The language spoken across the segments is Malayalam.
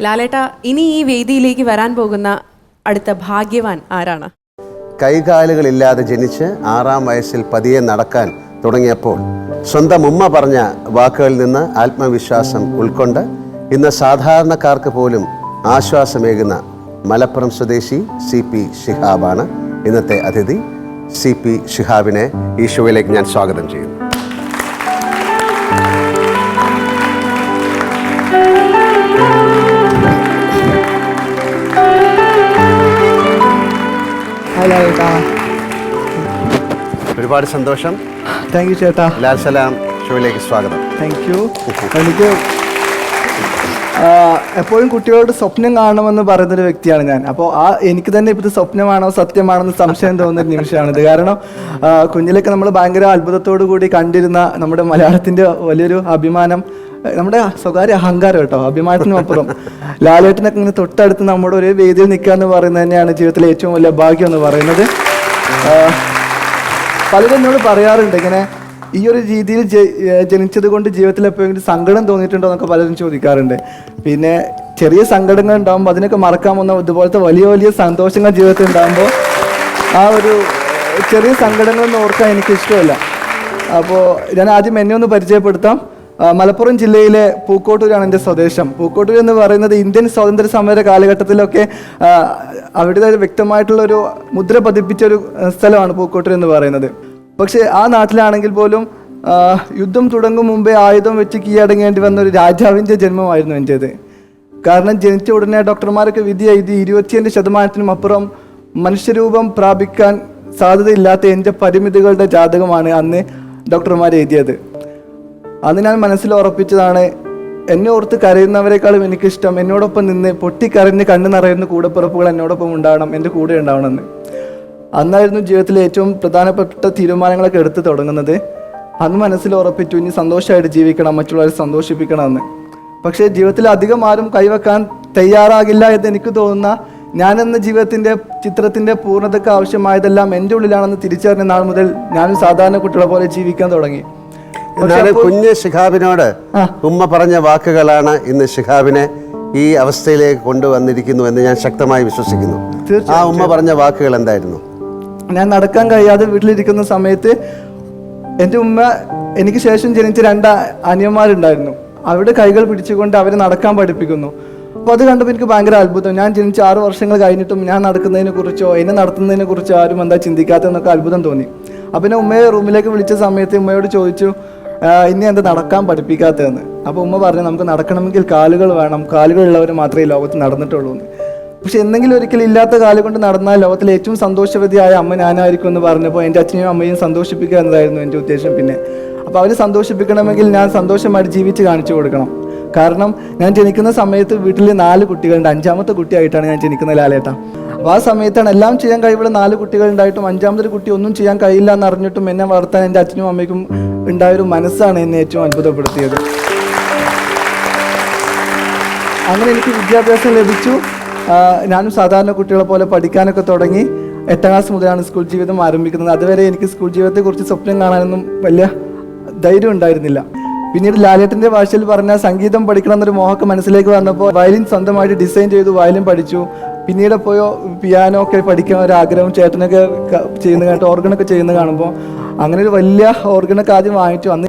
ലാലേട്ട ഇനി ഈ വേദിയിലേക്ക് വരാൻ പോകുന്ന അടുത്ത ഭാഗ്യവാൻ ആരാണ്? കൈകാലുകളില്ലാതെ ജനിച്ച് ആറാം വയസ്സിൽ പതിയെ നടക്കാൻ തുടങ്ങിയപ്പോൾ സ്വന്തം ഉമ്മ പറഞ്ഞ വാക്കുകളിൽ നിന്ന് ആത്മവിശ്വാസം ഉൾക്കൊണ്ട് ഇന്ന് സാധാരണക്കാർക്ക് പോലും ആശ്വാസമേകുന്ന മലപ്പുറം സ്വദേശി സി പി ഷിഹാബാണ് ഇന്നത്തെ അതിഥി സി പി ഷിഹാബിനെ ഈ ഷോയിലേക്ക് ഞാൻ സ്വാഗതം ചെയ്യുന്നു. ഹലോ ചേട്ടാ ഒരുപാട് സന്തോഷം. താങ്ക് യു ചേട്ടാ. ലാൽ സലാം ഷോയിലേക്ക് സ്വാഗതം. താങ്ക് യു എനിക്ക് എപ്പോഴും കുട്ടികളോട് സ്വപ്നം കാണണമെന്ന് പറയുന്നൊരു വ്യക്തിയാണ് ഞാൻ. അപ്പോൾ ആ എനിക്ക് തന്നെ ഇപ്പോൾ ഇത് സ്വപ്നമാണോ സത്യമാണോ എന്ന് സംശയം തോന്നുന്ന ഒരു നിമിഷമാണിത് കാരണം കുഞ്ഞിലൊക്കെ നമ്മൾ ഭയങ്കര അത്ഭുതത്തോടു കൂടി കണ്ടിരുന്ന നമ്മുടെ മലയാളത്തിന്റെ വലിയൊരു അഭിമാനം നമ്മുടെ സ്വകാര്യ അഹങ്കാരം കേട്ടോ അഭിമാനത്തിനും അപ്പുറം. ലാലേട്ടനൊക്കെ ഇങ്ങനെ തൊട്ടടുത്ത് നമ്മുടെ ഒരു വേദിയിൽ നിൽക്കുക എന്ന് പറയുന്നത് തന്നെയാണ് ജീവിതത്തിലെ ഏറ്റവും വലിയ ഭാഗ്യം എന്ന് പറയുന്നത്. പലരും എന്നോട് പറയാറുണ്ട് ഇങ്ങനെ ഈ ഒരു രീതിയിൽ ജനിച്ചത് കൊണ്ട് ജീവിതത്തിൽ എപ്പോഴെങ്കിലും സങ്കടം തോന്നിയിട്ടുണ്ടോ എന്നൊക്കെ പലരും ചോദിക്കാറുണ്ട്. പിന്നെ ചെറിയ സങ്കടങ്ങൾ ഉണ്ടാകുമ്പോൾ അതിനൊക്കെ മറക്കാൻ വന്ന ഇതുപോലത്തെ വലിയ വലിയ സന്തോഷങ്ങൾ ജീവിതത്തിൽ ഉണ്ടാകുമ്പോൾ ആ ഒരു ചെറിയ സങ്കടങ്ങളൊന്നും ഓർക്കാൻ എനിക്ക് ഇഷ്ടമല്ല അപ്പോൾ ഞാൻ ആദ്യം എന്നെ ഒന്ന് പരിചയപ്പെടുത്താം. മലപ്പുറം ജില്ലയിലെ പൂക്കോട്ടൂരാണ് എന്റെ സ്വദേശം. പൂക്കോട്ടൂർ എന്ന് പറയുന്നത് ഇന്ത്യൻ സ്വാതന്ത്ര്യ സമര കാലഘട്ടത്തിലൊക്കെ ആ, അവിടെ വ്യക്തമായിട്ടുള്ള ഒരു മുദ്ര പതിപ്പിച്ച ഒരു സ്ഥലമാണ് പൂക്കോട്ടൂർ എന്ന് പറയുന്നത്. പക്ഷേ ആ നാട്ടിലാണെങ്കിൽ പോലും യുദ്ധം തുടങ്ങും മുമ്പേ ആയുധം വെച്ച് കീഴടങ്ങേണ്ടി വന്ന ഒരു രാജാവിന്റെ ജന്മമായിരുന്നു എന്റേത്. കാരണം ജനിച്ച ഉടനെ ഡോക്ടർമാരൊക്കെ വിധി എഴുതി ഇരുപത്തിയഞ്ച് ശതമാനത്തിനും അപ്പുറം മനുഷ്യരൂപം പ്രാപിക്കാൻ സാധ്യതയില്ലാത്ത എന്റെ പരിമിതികളുടെ ജാതകമാണ് അന്ന് ഡോക്ടർമാർ എഴുതിയത്. അന്ന് ഞാൻ മനസ്സിൽ ഉറപ്പിച്ചതാണ് എന്നെ ഓർത്ത് കരയുന്നവരെക്കാളും എനിക്കിഷ്ടം. എന്നോടൊപ്പം നിന്ന് പൊട്ടിക്കരഞ്ഞ് കണ്ണു നിറയുന്ന കൂടപ്പിറപ്പുകൾ എന്നോടൊപ്പം ഉണ്ടാവണം എന്റെ കൂടെ ഉണ്ടാവണമെന്ന്. അന്നായിരുന്നു ജീവിതത്തിലെ ഏറ്റവും പ്രധാനപ്പെട്ട തീരുമാനങ്ങളൊക്കെ എടുത്ത് തുടങ്ങുന്നത്. അന്ന് മനസ്സിൽ ഉറപ്പിച്ചു ഇനി സന്തോഷമായിട്ട് ജീവിക്കണം മറ്റുള്ളവരെ സന്തോഷിപ്പിക്കണം എന്ന് പക്ഷേ ജീവിതത്തിൽ അധികം ആരും കൈവെക്കാൻ തയ്യാറാകില്ല എന്ന് എനിക്ക് തോന്നുന്ന ഞാനെന്ന ജീവിതത്തിന്റെ ചിത്രത്തിന്റെ പൂർണതയ്ക്ക് ആവശ്യമായതെല്ലാം എന്റെ ഉള്ളിലാണെന്ന് തിരിച്ചറിഞ്ഞ നാൾ മുതൽ ഞാനും സാധാരണ കുട്ടികളെ പോലെ ജീവിക്കാൻ തുടങ്ങി. എന്നാലും കുഞ്ഞ് ശിഹാബിനോട് ഉമ്മ പറഞ്ഞ വാക്കുകളാണ് ഇന്ന് ശിഹാബിനെ ഈ അവസ്ഥയിലേക്ക് കൊണ്ടുവന്നിരിക്കുന്നു എന്ന് ഞാൻ ശക്തമായി വിശ്വസിക്കുന്നു. ആ ഉമ്മ പറഞ്ഞ വാക്കുകൾ എന്തായിരുന്നു? ഞാൻ നടക്കാൻ കഴിയാതെ വീട്ടിലിരിക്കുന്ന സമയത്ത് എന്റെ ഉമ്മ എനിക്ക് ശേഷം ജനിച്ച രണ്ട് അനിയന്മാരുണ്ടായിരുന്നു. അവരുടെ കൈകൾ പിടിച്ചുകൊണ്ട് അവരെ നടക്കാൻ പഠിപ്പിക്കുന്നു. അപ്പോൾ അത് കണ്ടപ്പോൾ എനിക്ക് ഭയങ്കര അത്ഭുതം. ഞാൻ ജനിച്ച ആറ് വർഷങ്ങൾ കഴിഞ്ഞിട്ടും ഞാൻ നടക്കുന്നതിനെ കുറിച്ചോ എന്നെ നടത്തുന്നതിനെ കുറിച്ചോ ആരും എന്താ ചിന്തിക്കാത്തതെന്നൊക്കെ അത്ഭുതം തോന്നി. അപ്പം പിന്നെ ഉമ്മയെ റൂമിലേക്ക് വിളിച്ച സമയത്ത് ഉമ്മയോട് ചോദിച്ചു "ആ, ഇനി എന്ത് നടക്കാൻ പഠിപ്പിക്കാത്തതെന്ന്. അപ്പോൾ ഉമ്മ പറഞ്ഞു നമുക്ക് നടക്കണമെങ്കിൽ കാലുകൾ വേണം. കാലുകളുള്ളവർ മാത്രമേ ലോകത്ത് നടന്നിട്ടുള്ളൂ എന്ന്. പക്ഷെ എന്തെങ്കിലും ഒരിക്കലും ഇല്ലാത്ത കാലം കൊണ്ട് നടന്നാൽ ലോകത്തിലെ ഏറ്റവും സന്തോഷവതിയായ അമ്മ ഞാനായിരിക്കും എന്ന് പറഞ്ഞപ്പോൾ എന്റെ അച്ഛനെയും അമ്മയും സന്തോഷിപ്പിക്കുക എന്നതായിരുന്നു എന്റെ ഉദ്ദേശം പിന്നെ. അപ്പോൾ അവരെ സന്തോഷിപ്പിക്കണമെങ്കിൽ ഞാൻ സന്തോഷമായിട്ട് ജീവിച്ച് കാണിച്ചു കൊടുക്കണം. കാരണം ഞാൻ ജനിക്കുന്ന സമയത്ത് വീട്ടിൽ നാല് കുട്ടികളുണ്ട്. അഞ്ചാമത്തെ കുട്ടിയായിട്ടാണ് ഞാൻ ജനിക്കുന്ന ലാലേട്ട. അപ്പോൾ ആ സമയത്താണ് എല്ലാം ചെയ്യാൻ കഴിവുള്ള നാല് കുട്ടികളുണ്ടായിട്ടും അഞ്ചാമത്തെ കുട്ടി ഒന്നും ചെയ്യാൻ കഴിയില്ല എന്ന് അറിഞ്ഞിട്ടും എന്നെ വളർത്താൻ എന്റെ അച്ഛനും അമ്മയ്ക്കും ഉണ്ടായൊരു മനസ്സാണ് എന്നെ ഏറ്റവും അത്ഭുതപ്പെടുത്തിയത്. അങ്ങനെ എനിക്ക് വിദ്യാഭ്യാസം ലഭിച്ചു. ഞാനും സാധാരണ കുട്ടികളെ പോലെ പഠിക്കാനൊക്കെ തുടങ്ങി. എട്ടാം ക്ലാസ് മുതലാണ് സ്കൂൾ ജീവിതം ആരംഭിക്കുന്നത്. അതുവരെ എനിക്ക് സ്കൂൾ ജീവിതത്തെക്കുറിച്ച് സ്വപ്നം കാണാനൊന്നും വലിയ ധൈര്യം ഉണ്ടായിരുന്നില്ല. പിന്നീട് ലാലേട്ടന്റെ ഭാഷയിൽ പറഞ്ഞ സംഗീതം പഠിക്കണം എന്നൊരു മോഹൊക്കെ മനസ്സിലേക്ക് വന്നപ്പോൾ വയലിൻ സ്വന്തമായിട്ട് ഡിസൈൻ ചെയ്തു വയലിൻ പഠിച്ചു. പിന്നീട് പോയോ പിയാനോ ഒക്കെ പഠിക്കാൻ ഒരു ആഗ്രഹം ചേട്ടനൊക്കെ ചെയ്യുന്ന കേട്ടോ ഓർഗനൊക്കെ ചെയ്യുന്ന കാണുമ്പോൾ അങ്ങനെ ഒരു വലിയ ഓർഗനൊക്കെ ആദ്യം വാങ്ങിച്ചു അന്ന്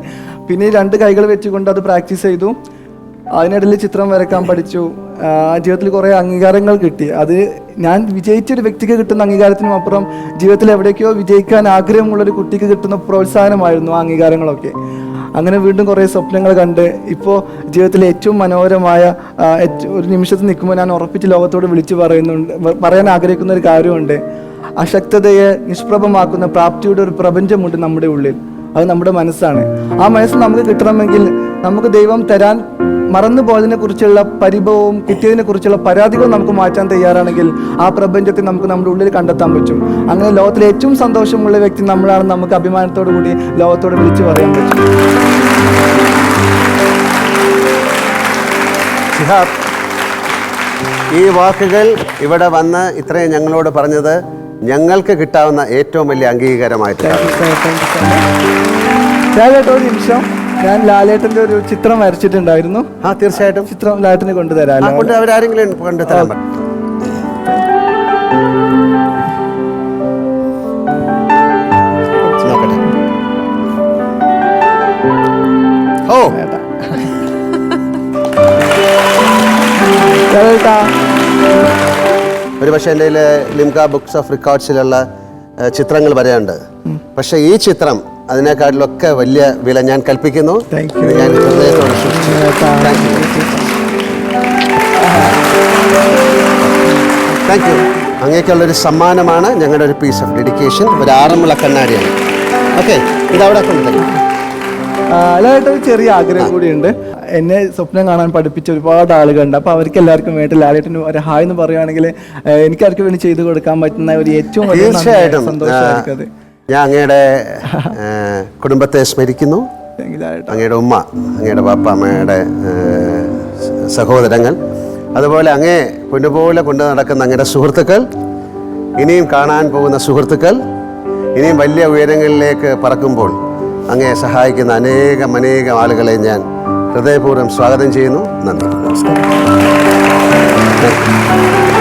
പിന്നെ രണ്ട് കൈകൾ വെച്ചുകൊണ്ട് അത് പ്രാക്ടീസ് ചെയ്തു. അതിനിടയിൽ ചിത്രം വരക്കാൻ പഠിച്ചു. ജീവിതത്തിൽ കുറേ അംഗീകാരങ്ങൾ കിട്ടി. അത് ഞാൻ വിജയിച്ച ഒരു വ്യക്തിക്ക് കിട്ടുന്ന അംഗീകാരത്തിനും അപ്പുറം ജീവിതത്തിൽ എവിടേക്കോ വിജയിക്കാൻ ആഗ്രഹമുള്ള ഒരു കുട്ടിക്ക് കിട്ടുന്ന പ്രോത്സാഹനമായിരുന്നു ആ അംഗീകാരങ്ങളൊക്കെ. അങ്ങനെ വീണ്ടും കുറേ സ്വപ്നങ്ങൾ കണ്ട് ഇപ്പോൾ ജീവിതത്തിലെ ഏറ്റവും മനോഹരമായ ഒരു നിമിഷത്തിൽ നിൽക്കുമ്പോൾ ഞാൻ ഉറപ്പിച്ച് ലോകത്തോട് വിളിച്ചു പറയുന്നുണ്ട് പറയാൻ ആഗ്രഹിക്കുന്ന ഒരു കാര്യമുണ്ട്. അശക്തതയെ നിഷ്പ്രഭമാക്കുന്ന പ്രാപ്തിയുടെ ഒരു പ്രപഞ്ചമുണ്ട് നമ്മുടെ ഉള്ളിൽ. അത് നമ്മുടെ മനസ്സാണ്. ആ മനസ്സ് നമുക്ക് കിട്ടണമെങ്കിൽ നമുക്ക് ദൈവം തരാൻ മറന്നു പോയതിനെ കുറിച്ചുള്ള പരിഭവവും കിട്ടിയതിനെ കുറിച്ചുള്ള പരാതികളും നമുക്ക് മാറ്റാൻ തയ്യാറാണെങ്കിൽ ആ പ്രപഞ്ചത്തെ നമുക്ക് നമ്മുടെ ഉള്ളിൽ കണ്ടെത്താൻ പറ്റും. അങ്ങനെ ലോകത്തിലെ ഏറ്റവും സന്തോഷമുള്ള വ്യക്തി നമ്മളാണെന്ന് നമുക്ക് അഭിമാനത്തോടു കൂടി ലോകത്തോട് വിളിച്ചു പറയാൻ പറ്റും. ഷിഹാബ് ഈ വാക്കുകൾ ഇവിടെ വന്ന് ഇത്രയും ഞങ്ങളോട് പറഞ്ഞത് ഞങ്ങൾക്ക് കിട്ടാവുന്ന ഏറ്റവും വലിയ അംഗീകാരമായിട്ടാണ് ഒരു നിമിഷം ഞാൻ ലാലേട്ടന്റെ ഒരു ചിത്രം വരച്ചിട്ടുണ്ടായിരുന്നു. ആ തീർച്ചയായിട്ടും. ചിത്രം ലാലേട്ടനെ കൊണ്ടുതരാം കൊണ്ട് അവരാരെങ്കിലും കൊണ്ടുതരാൻ ഓ. ഒരു പക്ഷേ എന്റെ ലിംക ബുക്സ് ഓഫ് റെക്കോർഡ്സിലുള്ള ചിത്രങ്ങൾ വരെയുണ്ട്. പക്ഷെ ഈ ചിത്രം അതിനേക്കാട്ടിലൊക്കെ വലിയ വില ഞാൻ കൽപ്പിക്കുന്നു. ഞാൻ ഹൃദയത്തോടെ താങ്ക് യു അങ്ങേക്കുള്ള ഒരു അങ്ങേക്കുള്ളൊരു സമ്മാനമാണ് ഞങ്ങളുടെ ഒരു പീസ് ഓഫ് ഡെഡിക്കേഷൻ ഒരു ആറന്മുള കണ്ണാടിയാണ്. ഓക്കെ ഇത് അവിടെ കൊണ്ടുതരും ലാലേട്ട ഒരു ചെറിയ ആഗ്രഹം കൂടിയുണ്ട്. എന്നെ സ്വപ്നം കാണാൻ പഠിപ്പിച്ച ഒരുപാട് ആളുകളുണ്ട്. അപ്പോൾ അവർക്ക് എല്ലാവർക്കും വേണ്ടി ലാലേട്ടന് ഒരു ഹായ് എന്ന് പറയുകയാണെങ്കിൽ എനിക്ക് അവർക്ക് വേണ്ടി ചെയ്തു കൊടുക്കാൻ പറ്റുന്ന ഒരു ഏറ്റവും വലിയ തീർച്ചയായിട്ടും. സന്തോഷമായിരിക്കും ഞാൻ അങ്ങയുടെ കുടുംബത്തെ സ്മരിക്കുന്നു. അങ്ങയുടെ ഉമ്മ അങ്ങയുടെ പാപ്പ അമ്മയുടെ സഹോദരങ്ങൾ. അതുപോലെ അങ്ങേ പൊന്നുപോലെ കൊണ്ടു നടക്കുന്ന അങ്ങയുടെ സുഹൃത്തുക്കൾ ഇനിയും കാണാൻ പോകുന്ന സുഹൃത്തുക്കൾ ഇനിയും വലിയ ഉയരങ്ങളിലേക്ക് പറക്കുമ്പോൾ അങ്ങേ സഹായിക്കുന്ന അനേകം അനേകം ആളുകളെ ഞാൻ ഹൃദയപൂർവം സ്വാഗതം ചെയ്യുന്നു. നന്ദി. നമസ്കാരം.